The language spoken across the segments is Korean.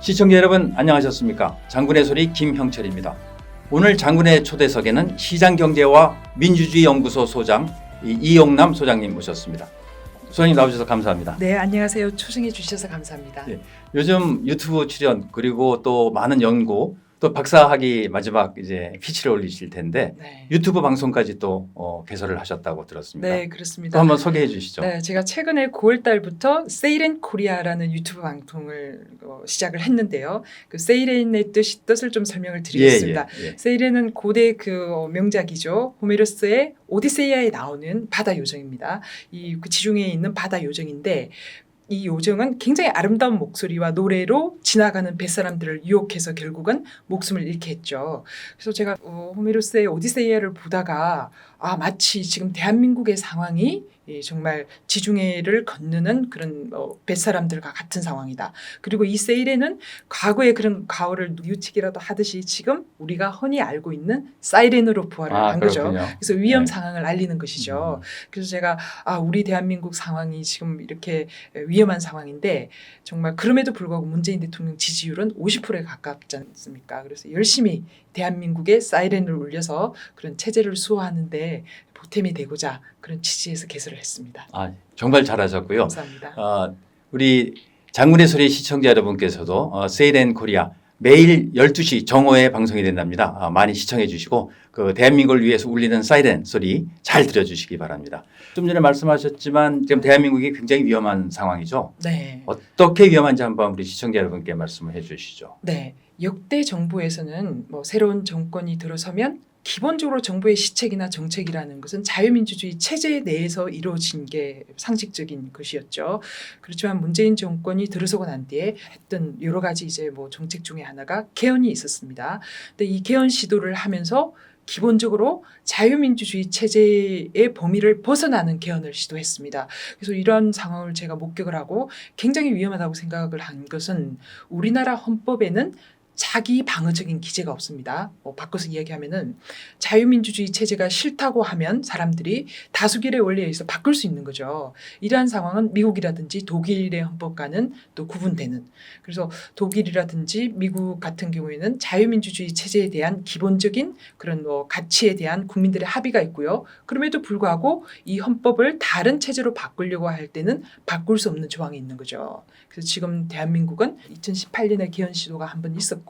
시청자 여러분 안녕하셨습니까? 장군의 소리 김형철입니다. 오늘 장군의 초대석에는 시장경제와 민주주의 연구소 소장 이- 이용남 소장님 모셨습니다. 소장님 나오셔서 감사합니다. 네, 안녕하세요. 초청해 주셔서 감사합니다. 네. 요즘 유튜브 출연 그리고 또 많은 연구 또 박사학위 마지막 이제 피치를 올리실 텐데 네, 유튜브 방송까지 또 어, 개설을 하셨다고 들었습니다. 네, 또 그렇습니다. 한번 소개해 주시죠. 네, 제가 최근에 9월 달부터 세이렌 코리아라는 유튜브 방송을 어, 시작을 했는데요. 그 세이렌의 뜻, 뜻을 좀 설명을 드리겠습니다. 예, 예. 세이렌은 고대 그 어, 명작이죠. 호메로스의 오디세이아에 나오는 바다 요정입니다. 이 그 지중해에 있는 바다 요정인데 이 요정은 굉장히 아름다운 목소리와 노래로 지나가는 뱃사람들을 유혹해서 결국은 목숨을 잃게 했죠. 그래서 제가 어, 호메로스의 오디세이아를 보다가 아 마치 지금 대한민국의 상황이 이 정말 지중해를 건너는 그런 어, 뱃사람들과 같은 상황이다. 그리고 이 세일에는 과거의 그런 가오를 누유치기라도 하듯이 지금 우리가 흔히 알고 있는 사이렌으로 부활을 아, 한 거죠. 그렇군요. 그래서 위험 네. 상황을 알리는 것이죠. 음. 그래서 제가 아 우리 대한민국 상황이 지금 이렇게 위험한 상황인데 정말 그럼에도 불구하고 문재인 대통령 지지율은 50%에 가깝지 않습니까? 그래서 열심히 대한민국의 사이렌을 울려서 그런 체제를 수호하는데 보탬이 되고자 그런 취지에서 개설을 했습니다. 아, 정말 잘하셨고요. 감사합니다. 어, 우리 장군의 소리 시청자 여러분께서도 어, 세이렌 코리아 매일 12시 정오에 방송이 된답니다. 아, 많이 시청해 주시고 그 대한민국을 위해서 울리는 사이렌 소리 잘 들어주시기 바랍니다. 좀 전에 말씀하셨지만 지금 대한민국이 굉장히 위험한 상황이죠. 네. 어떻게 위험한지 한번 우리 시청자 여러분께 말씀을 해 주시죠. 네. 역대 정부에서는 뭐 새로운 정권이 들어서면 기본적으로 정부의 시책이나 정책이라는 것은 자유민주주의 체제 내에서 이루어진 게 상식적인 것이었죠. 그렇지만 문재인 정권이 들어서고 난 뒤에 했던 여러 가지 이제 뭐 정책 중에 하나가 개헌이 있었습니다. 근데 이 개헌 시도를 하면서 기본적으로 자유민주주의 체제의 범위를 벗어나는 개헌을 시도했습니다. 그래서 이런 상황을 제가 목격을 하고 굉장히 위험하다고 생각을 한 것은 우리나라 헌법에는 자기 방어적인 기제가 없습니다. 뭐 바꿔서 이야기하면은 자유민주주의 체제가 싫다고 하면 사람들이 다수결의 원리에 의해서 바꿀 수 있는 거죠. 이러한 상황은 미국이라든지 독일의 헌법과는 또 구분되는. 그래서 독일이라든지 미국 같은 경우에는 자유민주주의 체제에 대한 기본적인 그런 뭐 가치에 대한 국민들의 합의가 있고요. 그럼에도 불구하고 이 헌법을 다른 체제로 바꾸려고 할 때는 바꿀 수 없는 조항이 있는 거죠. 그래서 지금 대한민국은 2018년에 개헌 시도가 한 번 있었고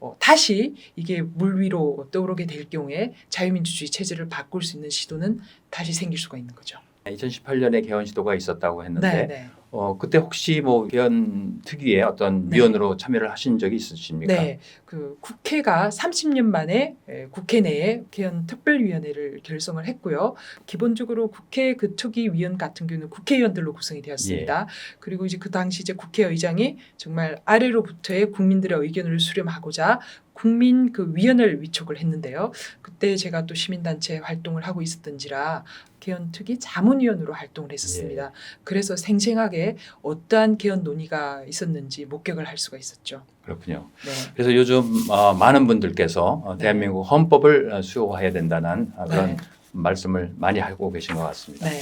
어, 다시 이게 물 위로 떠오르게 될 경우에 자유민주주의 체제를 바꿀 수 있는 시도는 다시 생길 수가 있는 거죠. 2018년에 개헌 시도가 있었다고 했는데 네, 네. 어, 그때 혹시 뭐 개헌 특위에 어떤 네. 위원으로 참여를 하신 적이 있으십니까? 네, 그 국회가 30년 만에 에, 국회 내에 개헌 특별위원회를 결성을 했고요. 기본적으로 국회 그 특위 위원 같은 경우는 국회의원들로 구성이 되었습니다. 그리고 이제 그 당시 이제 국회의장이 정말 아래로부터의 국민들의 의견을 수렴하고자 국민 그 위원을 위촉을 했는데요. 그때 제가 또 시민단체 활동을 하고 있었던지라 개헌 특위 자문위원으로 활동을 했었습니다. 그래서 생생하게 어떠한 개헌 논의가 있었는지 목격을 할 수가 있었죠. 그렇군요. 네. 그래서 요즘 어, 많은 분들께서 어, 네. 대한민국 헌법을 어, 수호해야 된다는 어, 그런 네. 말씀을 많이 하고 계신 것 같습니다. 네.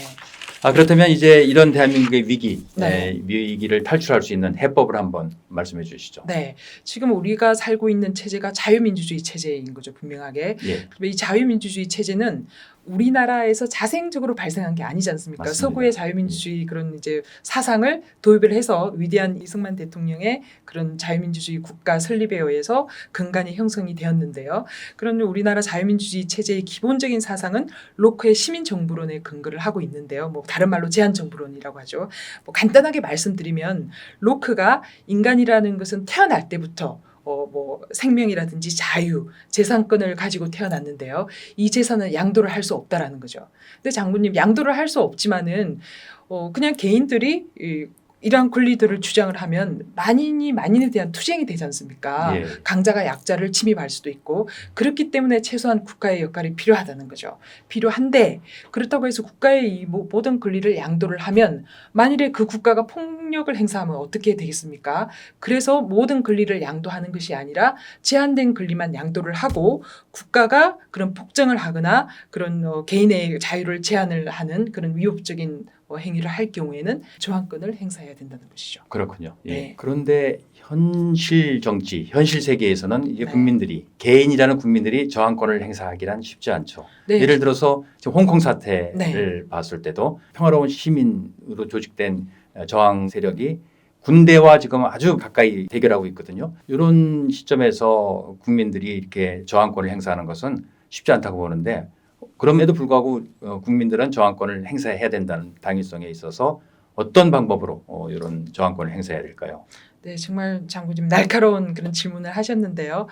아 그렇다면 이제 이런 대한민국의 위기, 네. 에, 위기를 탈출할 수 있는 해법을 한번 말씀해 주시죠. 네. 지금 우리가 살고 있는 체제가 자유민주주의 체제인 거죠, 분명하게. 예, 이 자유민주주의 체제는 우리나라에서 자생적으로 발생한 게 아니지 않습니까? 맞습니다. 서구의 자유민주주의 그런 이제 사상을 도입을 해서 위대한 이승만 대통령의 그런 자유민주주의 국가 설립에 의해서 근간이 형성이 되었는데요. 그런 우리나라 자유민주주의 체제의 기본적인 사상은 로크의 시민 정부론에 근거를 하고 있는데요. 뭐 다른 말로 제한 정부론이라고 하죠. 뭐 간단하게 말씀드리면 로크가 인간이라는 것은 태어날 때부터 어, 뭐 생명이라든지 자유, 재산권을 가지고 태어났는데요. 이 재산은 양도를 할 수 없다라는 거죠. 근데 장군님 양도를 할 수 없지만은 어, 그냥 개인들이 이, 이러한 권리들을 주장을 하면 만인이 만인에 대한 투쟁이 되지 않습니까? 예. 강자가 약자를 침입할 수도 있고 그렇기 때문에 최소한 국가의 역할이 필요하다는 거죠. 필요한데 그렇다고 해서 국가의 이 모- 모든 권리를 양도를 하면 만일에 그 국가가 폭력을 행사하면 어떻게 되겠습니까? 그래서 모든 권리를 양도하는 것이 아니라 제한된 권리만 양도를 하고 국가가 그런 폭정을 하거나 그런 어, 개인의 자유를 제한을 하는 그런 위협적인 어, 행위를 할 경우에는 저항권을 행사해야 된다는 것이죠. 그렇군요. 예. 네. 그런데 현실 정치, 현실 세계에서는 이제 네. 국민들이 개인이라는 국민들이 저항권을 행사하기란 쉽지 않죠. 네. 예를 들어서 지금 홍콩 사태를 네. 봤을 때도 평화로운 시민으로 조직된 저항 세력이 군대와 지금 아주 가까이 대결하고 있거든요. 이런 시점에서 국민들이 이렇게 저항권을 행사하는 것은 쉽지 않다고 보는데 그럼에도 불구하고 어, 국민들은 저항권을 행사해야 된다는 당위성에 있어서 어떤 방법으로 어, 이런 저항권을 행사해야 될까요? 네, 정말 장군님 날카로운 그런 질문을 하셨는데요.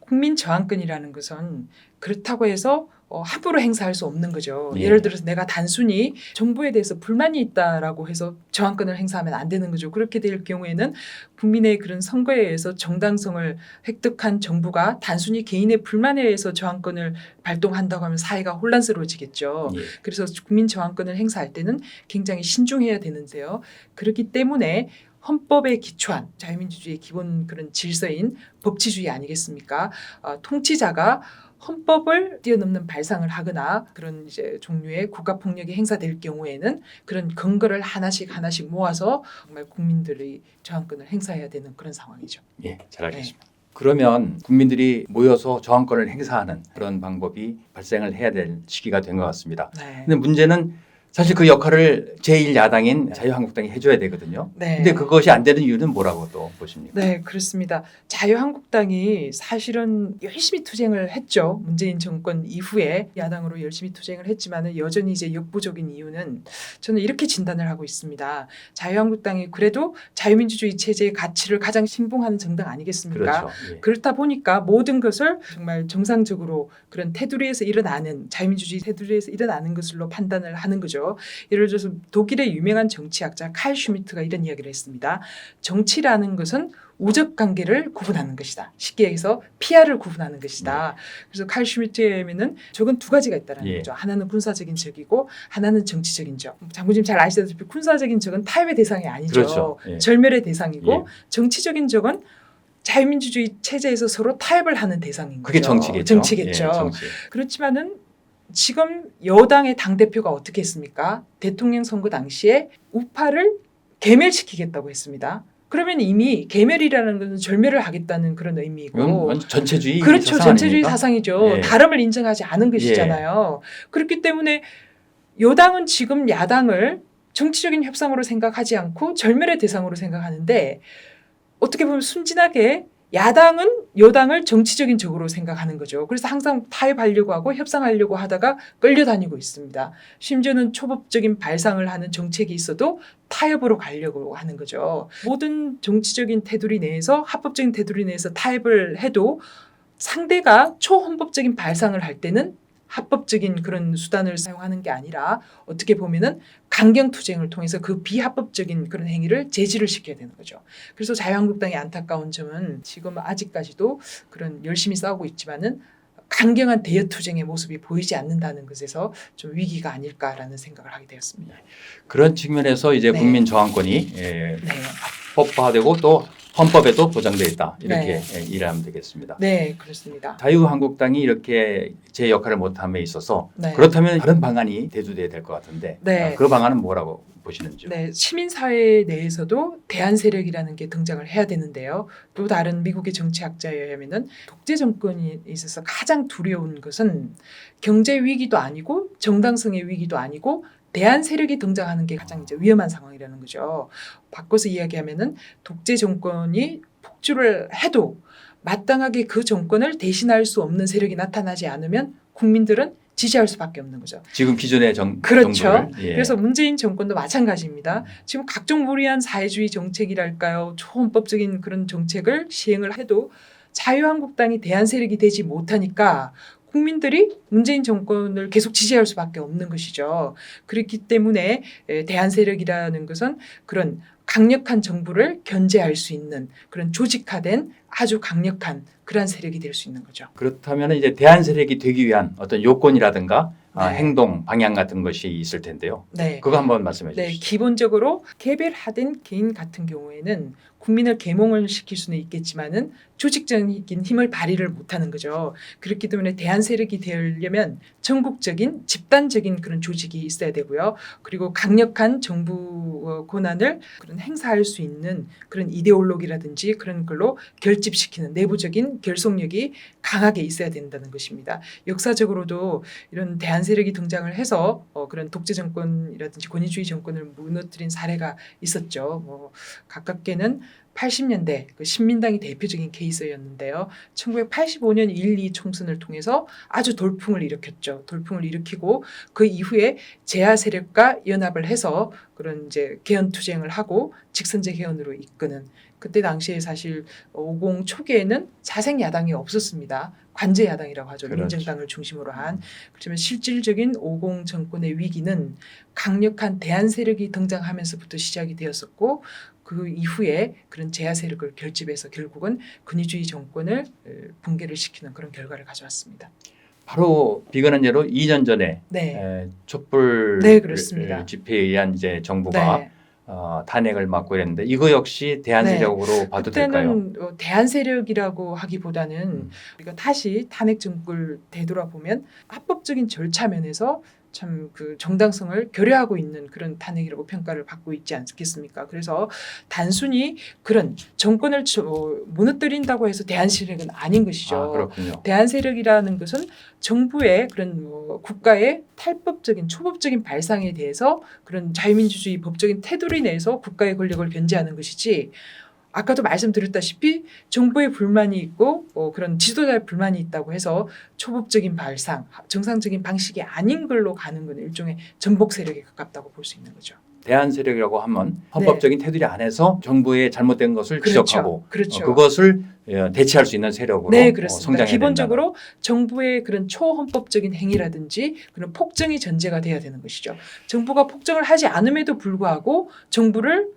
국민 저항권이라는 것은 그렇다고 해서 어, 함부로 행사할 수 없는 거죠. 예. 예를 들어서 내가 단순히 정부에 대해서 불만이 있다라고 해서 저항권을 행사하면 안 되는 거죠. 그렇게 될 경우에는 국민의 그런 선거에 의해서 정당성을 획득한 정부가 단순히 개인의 불만에 의해서 저항권을 발동한다고 하면 사회가 혼란스러워지겠죠. 예. 그래서 국민 저항권을 행사할 때는 굉장히 신중해야 되는데요. 그렇기 때문에 헌법에 기초한 자유민주주의의 기본 그런 질서인 법치주의 아니겠습니까? 어, 통치자가 헌법을 뛰어넘는 발상을 하거나 그런 이제 종류의 국가 폭력이 행사될 경우에는 그런 근거를 하나씩 하나씩 모아서 정말 국민들의 저항권을 행사해야 되는 그런 상황이죠. 예, 잘 알겠습니다. 그러면 국민들이 모여서 저항권을 행사하는 그런 방법이 발생을 해야 될 시기가 된 것 같습니다. 네. 근데 문제는 사실 그 역할을 제1야당인 자유한국당이 해줘야 되거든요. 네. 근데 그것이 안 되는 이유는 뭐라고 또 보십니까? 네, 그렇습니다. 자유한국당이 사실은 열심히 투쟁을 했죠. 문재인 정권 이후에 야당으로 열심히 투쟁을 했지만은 여전히 이제 역부족인 이유는 저는 이렇게 진단을 하고 있습니다. 자유한국당이 그래도 자유민주주의 체제의 가치를 가장 신봉하는 정당 아니겠습니까? 그렇죠. 예. 그렇다 보니까 모든 것을 정말 정상적으로 그런 테두리에서 일어나는 자유민주주의 테두리에서 일어나는 것으로 판단을 하는 거죠. 예를 들어서 독일의 유명한 정치학자 칼 슈미트가 이런 이야기를 했습니다. 정치라는 것은 우적 관계를 구분하는 것이다. 쉽게 해서 피아를 구분하는 것이다. 그래서 칼 슈미트에 의하면은 적은 두 가지가 있다는 예. 거죠. 하나는 군사적인 적이고 하나는 정치적인 적. 장군님 잘 아시다시피 군사적인 적은 타협의 대상이 아니죠. 그렇죠. 예. 절멸의 대상이고 예. 정치적인 적은 자유민주주의 체제에서 서로 타협을 하는 대상인 그게 거죠. 정치겠죠. 정치겠죠. 예, 정치. 그렇지만은 지금 여당의 당 대표가 어떻게 했습니까? 대통령 선거 당시에 우파를 개멸시키겠다고 했습니다. 그러면 이미 개멸이라는 것은 절멸을 하겠다는 그런 의미고 완전 전체주의 그렇죠. 사상 전체주의 아닙니까? 사상이죠. 예. 다름을 인정하지 않은 것이잖아요. 그렇기 때문에 여당은 지금 야당을 정치적인 협상으로 생각하지 않고 절멸의 대상으로 생각하는데 어떻게 보면 순진하게 야당은 여당을 정치적인 적으로 생각하는 거죠. 그래서 항상 타협하려고 하고 협상하려고 하다가 끌려다니고 있습니다. 심지어는 초법적인 발상을 하는 정책이 있어도 타협으로 가려고 하는 거죠. 모든 정치적인 테두리 내에서 합법적인 테두리 내에서 타협을 해도 상대가 초헌법적인 발상을 할 때는 합법적인 그런 수단을 사용하는 게 아니라 어떻게 보면은 강경 투쟁을 통해서 그 비합법적인 그런 행위를 제지를 시켜야 되는 거죠. 그래서 자유한국당의 안타까운 점은 지금 아직까지도 그런 열심히 싸우고 있지만은 강경한 대여 투쟁의 모습이 보이지 않는다는 것에서 좀 위기가 아닐까라는 생각을 하게 되었습니다. 그런 측면에서 이제 네. 국민 저항권이 예, 네, 법화되고 또 헌법에도 보장돼 있다 이렇게 네. 예, 이해하면 되겠습니다. 네 그렇습니다. 자유한국당이 이렇게 제 역할을 못함에 있어서 네. 그렇다면 다른 방안이 대두돼야 될 것 같은데 네. 아, 그 방안은 뭐라고 보시는지요? 네, 시민사회 내에서도 대안 세력이라는 게 등장을 해야 되는데요. 또 다른 미국의 정치학자에 의하면은 독재 정권이 있어서 가장 두려운 것은 경제 위기도 아니고 정당성의 위기도 아니고 대안 세력이 등장하는 게 가장 이제 위험한 상황이라는 거죠. 바꿔서 이야기하면은 독재 정권이 폭주를 해도 마땅하게 그 정권을 대신할 수 없는 세력이 나타나지 않으면 국민들은 지지할 수밖에 없는 거죠. 지금 기존의 정, 그렇죠. 예. 그래서 문재인 정권도 마찬가지입니다. 지금 각종 무리한 사회주의 정책이랄까요, 초헌법적인 그런 정책을 시행을 해도 자유한국당이 대안 세력이 되지 못하니까 국민들이 문재인 정권을 계속 지지할 수밖에 없는 것이죠. 그렇기 때문에 에, 대안 세력이라는 것은 그런 강력한 정부를 견제할 수 있는 그런 조직화된 아주 강력한 그러한 세력이 될 수 있는 거죠. 그렇다면 이제 대안 세력이 되기 위한 어떤 요건이라든가 아, 네. 행동 방향 같은 것이 있을 텐데요. 네. 그거 한번 말씀해 네, 주시죠. 기본적으로 개별화된 개인 같은 경우에는 국민을 계몽을 시킬 수는 있겠지만은 조직적인 힘을 발휘를 못하는 거죠. 그렇기 때문에 대한 세력이 되려면 전국적인 집단적인 그런 조직이 있어야 되고요. 그리고 강력한 정부 어, 권한을 그런 행사할 수 있는 그런 이데올로기라든지 그런 걸로 결집시키는 내부적인 결속력이 강하게 있어야 된다는 것입니다. 역사적으로도 이런 대한 세력이 등장을 해서 어, 그런 독재 정권이라든지 권위주의 정권을 무너뜨린 사례가 있었죠. 뭐 가깝게는 80년대 그 신민당이 대표적인 케이스였는데요. 1985년 1, 2 총선을 통해서 아주 돌풍을 일으켰죠. 돌풍을 일으키고 그 이후에 제야 세력과 연합을 해서 그런 이제 개헌 투쟁을 하고 직선제 개헌으로 이끄는 그때 당시에 사실 50 초기에는 자생 야당이 없었습니다. 관제 야당이라고 하죠. 그렇죠. 민정당을 중심으로 한. 그렇지만 실질적인 50 정권의 위기는 강력한 대한 세력이 등장하면서부터 시작이 되었었고 그 이후에 그런 제야 세력을 결집해서 결국은 근위주의 정권을 에, 붕괴를 시키는 그런 결과를 가져왔습니다. 바로 비근한 예로 2년 전에 네. 에, 촛불 네. 집회에 의한 이제 정부가 네. 어, 탄핵을 막고 이랬는데 이거 역시 대한 네. 세력으로 봐도 될까요? 어, 대한 세력이라고 하기보다는 음. 우리가 다시 탄핵 정부를 되돌아보면 합법적인 절차 면에서 참 그 정당성을 결여하고 있는 그런 탄핵이라고 평가를 받고 있지 않겠습니까? 그래서 단순히 그런 정권을 저- 어, 무너뜨린다고 해서 대한 세력은 아닌 것이죠. 아, 그렇군요. 대한 세력이라는 것은 정부의 그런 뭐 국가의 탈법적인 초법적인 발상에 대해서 그런 자유민주주의 법적인 테두리 내에서 국가의 권력을 견제하는 것이지 아까도 말씀드렸다시피 정부의 불만이 있고 어, 그런 지도자의 불만이 있다고 해서 초법적인 발상, 정상적인 방식이 아닌 걸로 가는 건 일종의 전복 세력에 가깝다고 볼 수 있는 거죠. 대한 세력이라고 하면 헌법적인 테두리 안에서 정부의 잘못된 것을 그렇죠. 지적하고 그렇죠. 어, 그것을 어, 대체할 수 있는 세력으로 네, 어, 그렇습니다. 성장해야 기본적으로 정부의 그런 초헌법적인 행위라든지 그런 폭정이 전제가 돼야 되는 것이죠. 정부가 폭정을 하지 않음에도 불구하고 정부를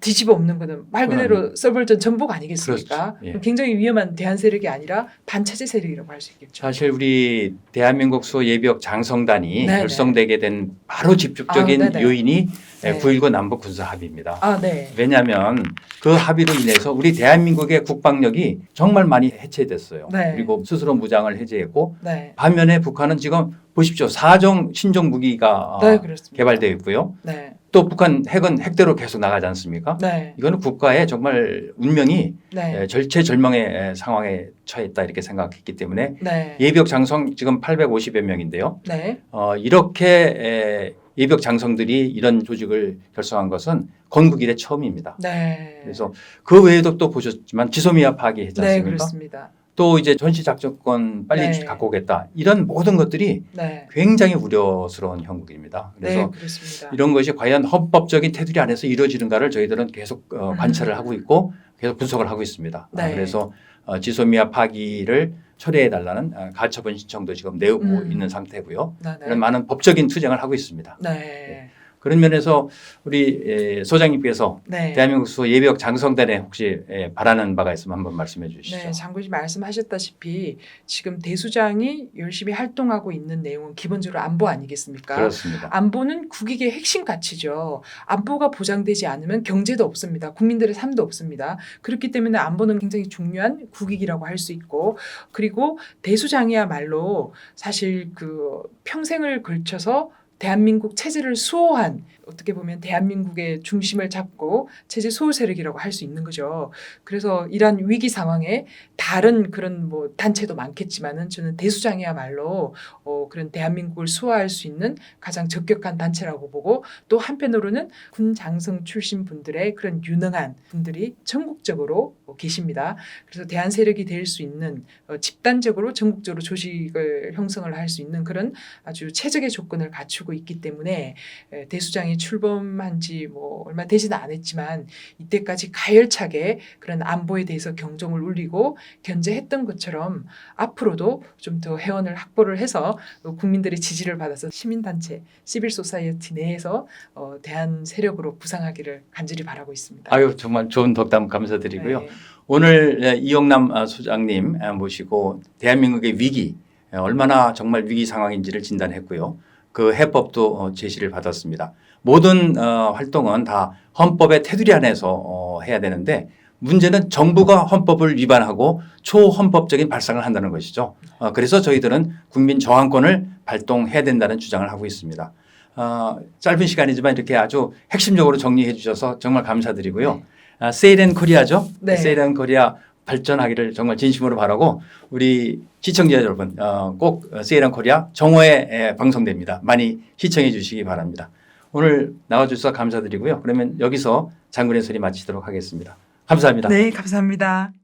뒤집어 엎는 것은 말 그대로 썰벌전 전복 아니겠습니까? 그렇죠. 예. 굉장히 위험한 대한 세력이 아니라 반차제 세력이라고 할 수 있겠죠. 사실 우리 대한민국 수 예비역 장성단이 네네. 결성되게 된 바로 집중적인 아, 네네. 요인이 네. 9.19 남북 군사 합의입니다. 아, 네. 왜냐하면 그 합의로 인해서 우리 대한민국의 국방력이 정말 많이 해체됐어요. 네. 그리고 스스로 무장을 해제했고 네. 반면에 북한은 지금 보십시오. 사정 신종 무기가 어, 네. 개발되어 있고요. 네. 또 북한 핵은 핵대로 계속 나가지 않습니까? 네. 이거는 국가의 정말 운명이 네. 에, 절체절명의 에, 상황에 처했다 이렇게 생각했기 때문에 네. 예비역 장성 지금 850여 명인데요. 네. 어, 이렇게 에, 예비역 장성들이 이런 조직을 결성한 것은 건국 이래 처음입니다. 네. 그래서 그 외에도 또 보셨지만 지소미아 파기했지 네, 않습니까? 그렇습니다. 또 이제 전시 작전권 빨리 네. 갖고 오겠다. 이런 모든 것들이 네. 굉장히 우려스러운 형국입니다. 네, 그래서 그렇습니다. 이런 것이 과연 헌법적인 테두리 안에서 이루어지는가를 저희들은 계속 어, 음. 관찰을 하고 있고 계속 분석을 하고 있습니다. 아, 네. 그래서 어, 지소미아 파기를 철회해 달라는 어, 가처분 신청도 지금 내고 음. 있는 상태고요. 네, 네. 그런 많은 법적인 투쟁을 하고 있습니다. 네. 그런 면에서 우리 에, 소장님께서 네. 대한민국 수 예비역 장성단에 혹시 에, 바라는 바가 있으면 한번 말씀해 주시죠. 네, 장군님 말씀하셨다시피 지금 대수장이 열심히 활동하고 있는 내용은 기본적으로 안보 아니겠습니까? 그렇습니다. 안보는 국익의 핵심 가치죠. 안보가 보장되지 않으면 경제도 없습니다. 국민들의 삶도 없습니다. 그렇기 때문에 안보는 굉장히 중요한 국익이라고 할 수 있고 그리고 대수장이야말로 사실 그 평생을 걸쳐서 대한민국 체제를 수호한 어떻게 보면 대한민국의 중심을 잡고 체제 수호 세력이라고 할 수 있는 거죠. 그래서 이러한 위기 상황에 다른 그런 뭐 단체도 많겠지만은 저는 대수장이야말로 어 그런 대한민국을 수호할 수 있는 가장 적격한 단체라고 보고 또 한편으로는 군 장성 출신 분들의 그런 유능한 분들이 전국적으로 어, 계십니다. 그래서 대한 세력이 될 수 있는 어, 집단적으로 전국적으로 조직을 형성을 할 수 있는 그런 아주 최적의 조건을 갖추고 있기 때문에 에, 대수장이 출범한 지 뭐 얼마 되지는 않았지만 이때까지 가열차게 그런 안보에 대해서 경종을 울리고 견제했던 것처럼 앞으로도 좀 더 회원을 확보를 해서 어, 국민들의 지지를 받아서 시민단체, 시빌 소사이어티 내에서 어, 대한 세력으로 부상하기를 간절히 바라고 있습니다. 아유 정말 좋은 덕담 감사드리고요. 네. 오늘 에, 이영남 아, 소장님 에, 모시고 대한민국의 위기 에, 얼마나 정말 위기 상황인지를 진단했고요. 그 해법도 어, 제시를 받았습니다. 모든 어, 활동은 다 헌법의 테두리 안에서 어, 해야 되는데 문제는 정부가 헌법을 위반하고 초헌법적인 발상을 한다는 것이죠. 어, 그래서 저희들은 국민 저항권을 발동해야 된다는 주장을 하고 있습니다. 어, 짧은 시간이지만 이렇게 아주 핵심적으로 정리해 주셔서 정말 감사드리고요. 아, 세일앤 코리아죠. 네. 세일앤 코리아 발전하기를 정말 진심으로 바라고 우리 시청자 여러분 어, 꼭 세일앤 코리아 정오에 에, 방송됩니다. 많이 시청해 주시기 바랍니다. 오늘 나와주셔서 감사드리고요. 그러면 여기서 장군의 소리 마치도록 하겠습니다. 감사합니다. 네, 감사합니다.